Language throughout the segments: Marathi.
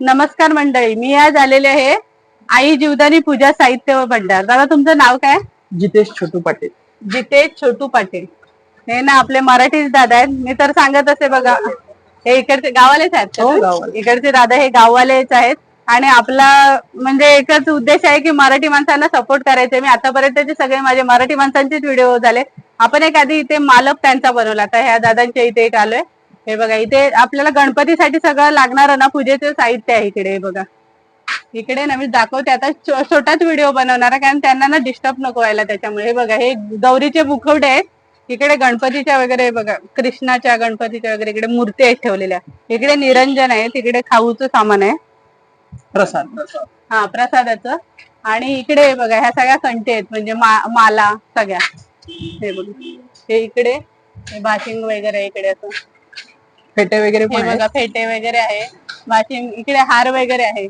नमस्कार मंडळी मी आज आलेले आहे आई जीवदानी पूजा साहित्य भंडार. दादा तुमचं नाव काय? जितेश छोटू पाटील. जितेश छोटू पाटील. हे ना आपले मराठीच दादा आहेत. मी तर सांगत असे बघा. हे इकडचे गावालेच आहेत का? हो. इकडचे दादा हे गाववालेच आहेत. आणि आपला म्हणजे एकच उद्देश आहे की मराठी माणसांना सपोर्ट करायचे. मी आतापर्यंतचे सगळे माझे मराठी माणसांचेच व्हिडिओ झाले. आपण एक आधी इथे मालक त्यांचा बनवला. आता ह्या दादांच्या इथे एक आलोय. हे बघा इथे आपल्याला गणपतीसाठी सगळं लागणार ना पूजेचं साहित्य आहे इकडे हे बघा. इकडे ना मी दाखवते आता छोटाच व्हिडिओ बनवणार आहे, कारण त्यांना ना डिस्टर्ब नको व्हायला त्याच्यामुळे. हे बघा हे गौरीचे मुखवटे आहेत. इकडे गणपतीच्या वगैरे हे बघा कृष्णाच्या गणपतीच्या वगैरे इकडे मूर्ती आहेत ठेवलेल्या. इकडे निरंजन आहे तिकडे खाऊचं सामान आहे. प्रसाद. हा प्रसादाचं. आणि इकडे बघा ह्या सगळ्या कंटी आहेत म्हणजे मा- माला सगळ्या. हे बघा. हे इकडे बाशिंग वगैरे इकडे असं. फेटे वगैरे हे पण आहेत. बघा फेटे वगैरे आहे. बाशिंग इकडे हार वगैरे आहे.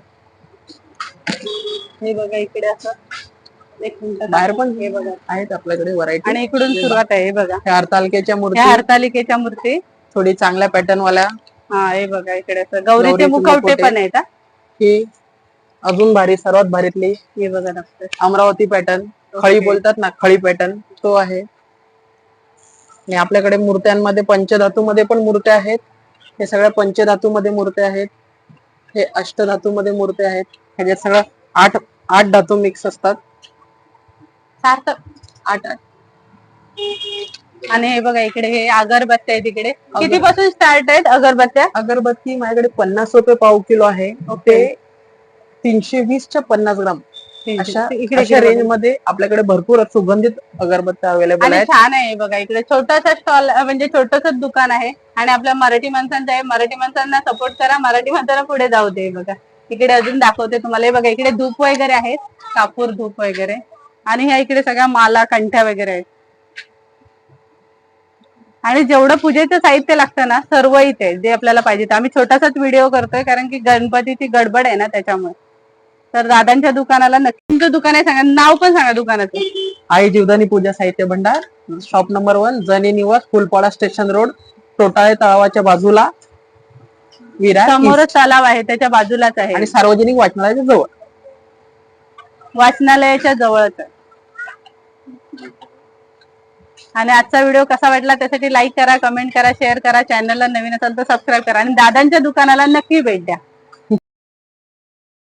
हे बघा इकडे असं. एक मिनिट बाहेर पण हे बघा. आहेत आपल्याकडे व्हरायटी आणि इकडून सुरुवात आहे हे बघा. हरतालिकेच्या मूर्ती. ह्या हरतालिकेच्या मूर्ती. थोडी चांगल्या पॅटर्न वाल्या हा हे बघा इकडे असं. गौरीचे गौरीचे मुखवटे मुखवटे. पण आहेत हा. ही अजून भारी सर्वात भारीतली. हे बघा नक्की अमरावती पॅटर्न. खळी बोलतात ना खळी पॅटर्न. तो आहे. आणि आपल्याकडे मूर्त्यांमध्ये पंचधातू मध्ये पण मूर्त्या आहेत. हे सगळ्या पंचधातू मध्ये मूर्त्या आहेत. हे अष्टधातू मध्ये मूर्त्या आहेत. ह्याच्यात सगळं आठ आठ धातू मिक्स असतात. आठ आठ. आणि हे बघा इकडे हे अगरबत्त्या आहेत इकडे. किती पासून स्टार्ट आहेत अगरबत्त्या अगरबत्ती माझ्याकडे पन्नास रुपये पाव किलो आहे. ते तीनशे वीसच्या पन्नास ग्राम. अशा इकडे रेंजमध्ये आपल्याकडे भरपूर सुगंधित अगरबत्त्या अवेलेबल आहेत. छान आहे बघा इकडे. छोटासा स्टॉल म्हणजे छोटस दुकान आहे. आणि आपल्या मराठी माणसांचं आहे. मराठी माणसांना सपोर्ट करा. मराठी माणसांना पुढे जाऊ दे बघा. इकडे अजून दाखवते तुम्हाला. बघा इकडे धूप वगैरे आहेत. कापूर धूप वगैरे. आणि ह्या इकडे सगळ्या माला कंठ्या वगैरे आहेत. आणि जेवढं पूजेचं साहित्य लागतं ना सर्व इथे जे आपल्याला पाहिजे आम्ही छोटासाच व्हिडिओ करतोय कारण की गणपतीची गडबड आहे ना त्याच्यामुळे. तर दादांच्या दुकानाला नक्की तुमचं दुकान आहे सांगा नाव पण सांगा दुकानाचं. आई जीवदानी पूजा साहित्य भंडार शॉप नंबर वन जनी निवास फुलपाडा स्टेशन रोड टोटाळे तळावाच्या बाजूला विरार समोरच तलाव आहे त्याच्या बाजूलाच आहे. आणि सार्वजनिक वाचनालयाच्या जवळ. वाचनालयाच्या जवळच आहे. आणि आजचा व्हिडिओ कसा वाटला त्यासाठी लाईक करा कमेंट करा शेअर करा चॅनलला नवीन असाल तर सबस्क्राईब करा. आणि दादांच्या दुकानाला नक्की भेट द्या.